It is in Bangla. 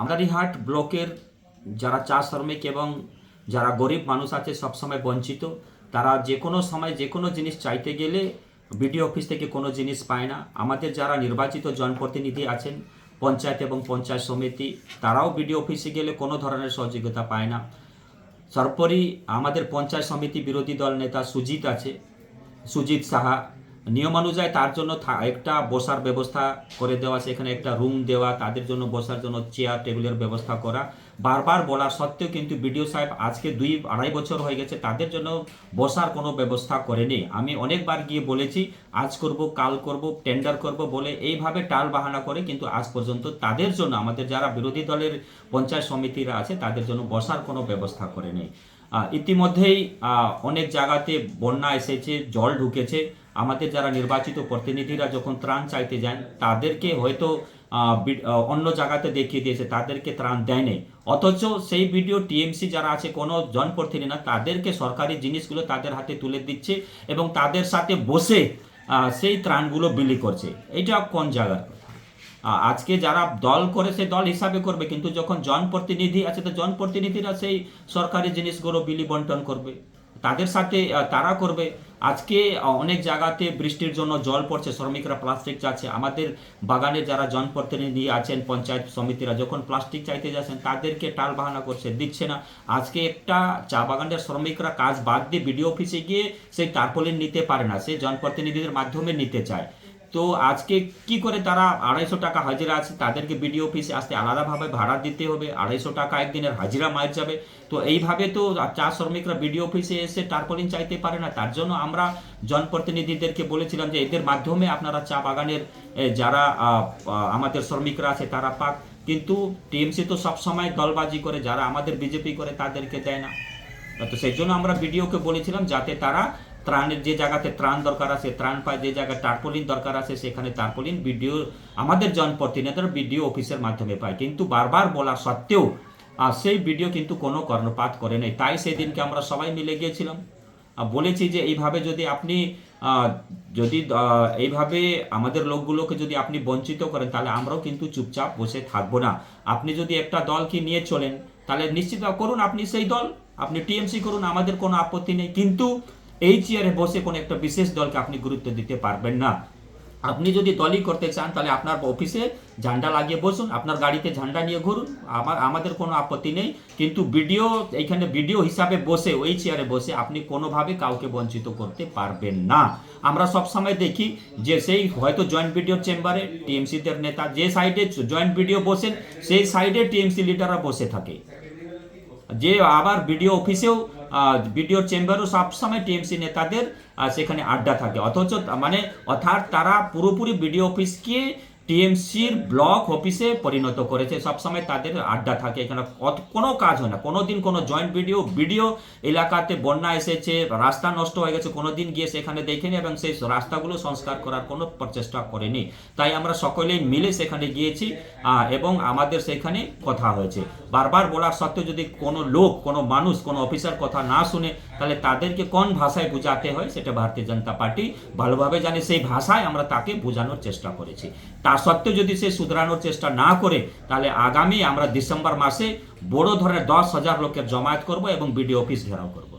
আমদারিহাট ব্লকের যারা চা শ্রমিক এবং যারা গরিব মানুষ আছে সবসময় বঞ্চিত। তারা যে কোনো সময় যে কোনো জিনিস চাইতে গেলে বিডিও অফিস থেকে কোনো জিনিস পায় না। আমাদের যারা নির্বাচিত জনপ্রতিনিধি আছেন, পঞ্চায়েত এবং পঞ্চায়েত সমিতি, তারাও বিডিও অফিসে গেলে কোনো ধরনের সহযোগিতা পায় না। সর্বোপরি আমাদের পঞ্চায়েত সমিতি বিরোধী দল নেতা সুজিত আছে। সুজিত সাহা নিয়মানুযায়ী তার জন্য একটা বসার ব্যবস্থা করে দেওয়া সেখানে একটা রুম দেওয়া, তাদের জন্য বসার জন্য চেয়ার টেবিলের ব্যবস্থা করা। বারবার বলা সত্ত্বেও কিন্তু বিডিও সাহেব আজকে দুই আড়াই বছর হয়ে গেছে, তাদের জন্য বসার কোনো ব্যবস্থা করেনি। আমি অনেকবার গিয়ে বলেছি, আজ করব, কাল করব টেন্ডার করব বলে এইভাবে টাল বাহানা করে কিন্তু আজ পর্যন্ত তাদের জন্য, আমাদের যারা বিরোধী দলের পঞ্চায়েত সমিতিরা আছে, তাদের জন্য বসার কোনো ব্যবস্থা করে নেই ইতিমধ্যেই অনেক জায়গাতে বন্যা এসেছে, জল ঢুকেছে। আমাদের যারা নির্বাচিত প্রতিনিধিরা যখন ত্রাণ চাইতে যান, তাদেরকে হয়তো অন্য জায়গাতে দেখিয়ে দিয়েছে, তাদেরকে ত্রাণ দেয় অথচ সেই ভিডিও টিএমসি যারা আছে, কোনো জনপ্রতিনিধি না, তাদেরকে সরকারি জিনিসগুলো তাদের হাতে তুলে দিচ্ছে এবং তাদের সাথে বসে সেই ত্রাণগুলো বিলি করছে। এটা কোন জায়গার আজকে যারা দল করে সে দল হিসাবে করবে, কিন্তু যখন জনপ্রতিনিধি আছে, তো জনপ্রতিনিধিরা সেই সরকারি জিনিসগুলো বিলি বন্টন করবে। তাদের সাথে তারা করবে। আজকে অনেক জায়গাতে বৃষ্টির জন্য জল পড়ছে, শ্রমিকরা প্লাস্টিক চাচ্ছে। আমাদের বাগানে যারা জনপ্রতিনিধি আছেন, পঞ্চায়েত সমিতিরা, যখন প্লাস্টিক চাইতে যাচ্ছেন, তাদেরকে টাল বাহানা করছে, দিচ্ছে না। আজকে একটা চা বাগানের শ্রমিকরা কাজ বাদ দিয়ে বিডিও অফিসে গিয়ে সেই তারপলিন নিতে পারে না সেই জনপ্রতিনিধিদের মাধ্যমে নিতে চায়। তো আজকে কি করে তারা আড়াইশো টাকা হাজিরা আছে, তাদেরকে বিডিও অফিসে আসতে আলাদাভাবে ভাড়া দিতে হবে, আড়াইশো টাকা একদিনের হাজিরা মার যাবে। তো এইভাবে তো চা শ্রমিকরা বিডিও অফিসে এসে টার্পলিন চাইতে পারে না, তার জন্য আমরা জনপ্রতিনিধিদেরকে বলেছিলাম যে এদের মাধ্যমে আপনারা চা বাগানের যারা আমাদের শ্রমিকরা আছে তারা পাক। কিন্তু টিএমসি তো সবসময় দলবাজি করে, যারা আমাদের বিজেপি করে তাদেরকে দেয় না। তো সেই জন্য আমরা বিডিওকে বলেছিলাম যাতে তারা ত্রাণের যে জায়গাতে ত্রাণ দরকার আছে ত্রাণ পায় যে জায়গায় টার্পলিন দরকার আছে সেখানে টার্পলিন বিডিও আমাদের জনপ্রতিনিধিরা বিডিও অফিসের মাধ্যমে পায়। কিন্তু বারবার বলা সত্ত্বেও আহ, সেই ভিডিও কিন্তু কোনো কর্ণপাত করে নেই। তাই সেদিনকে আমরা সবাই মিলে গিয়েছিলাম। বলেছি যে এইভাবে যদি আপনি যদি এইভাবে আমাদের লোকগুলোকে যদি আপনি বঞ্চিত করেন তাহলে আমরাও কিন্তু চুপচাপ বসে থাকব না। আপনি যদি একটা দলকে নিয়ে চলেন তাহলে নিশ্চিত করুন আপনি সেই দল আপনি টিএমসি করুন আমাদের কোনো আপত্তি নেই। কিন্তু এই চেয়ারে বসে কোনো একটা বিশেষ দলকে আপনি গুরুত্ব দিতে পারবেন না। আপনি যদি দলই করতে চান, তাহলে আপনার অফিসে ঝান্ডা লাগিয়ে বসুন, আপনার গাড়িতে ঝান্ডা নিয়ে ঘুরুন, আমার, আমাদের কোনো আপত্তি নেই। কিন্তু ভিডিও এইখানে ভিডিও হিসাবে বসে, ওই চেয়ারে বসে আপনি কোনোভাবে কাউকে বঞ্চিত করতে পারবেন না। আমরা সব সময় দেখি যে সেই হয়তো জয়েন্ট ভিডিও চেম্বারে টিএমসিদের নেতা, যে সাইডে জয়েন্ট ভিডিও বসেন, সেই সাইডে টিএমসি লিডাররা বসে থাকে। যে আবার বিডিও অফিসেও বিডিও চেম্বারও সবসময় টিএমসি নেতাদের সেখানে আড্ডা থাকে। অথচ মানে অর্থাৎ তারা পুরোপুরি বিডিও অফিসকে টিএমসির ব্লক অফিসে পরিণত করেছে। সবসময় তাদের আড্ডা থাকে এখানে। কোনো কাজ হয় না। কোনো দিন কোনো জয়েন্ট ভিডিও ভিডিও এলাকাতে বন্যা এসেছে, রাস্তা নষ্ট হয়ে গেছে কোনো দিন গিয়ে সেখানে দেখেনি এবং সেই রাস্তাগুলো সংস্কার করার কোনো প্রচেষ্টা করেনি। তাই আমরা সকলেই মিলে সেখানে গিয়েছি এবং আমাদের সেখানে কথা হয়েছে। বারবার বলার সত্ত্বেও যদি কোনো লোক, কোনো মানুষ, কোনো অফিসার কথা না শুনে, তাহলে তাদেরকে কোন ভাষায় বোঝাতে হয় সেটা ভারতীয় জনতা পার্টি ভালোভাবে জানে। সেই ভাষায় আমরা তাকে বোঝানোর চেষ্টা করেছি। তা সত্ত্বেও যদি সে শুধরানোর চেষ্টা না করে, তাহলে আগামী আমরা ডিসেম্বর মাসে বড় ধরনের দশ হাজার লোকের জমায়েত করব এবং বিডিও অফিস ঘেরাও করব।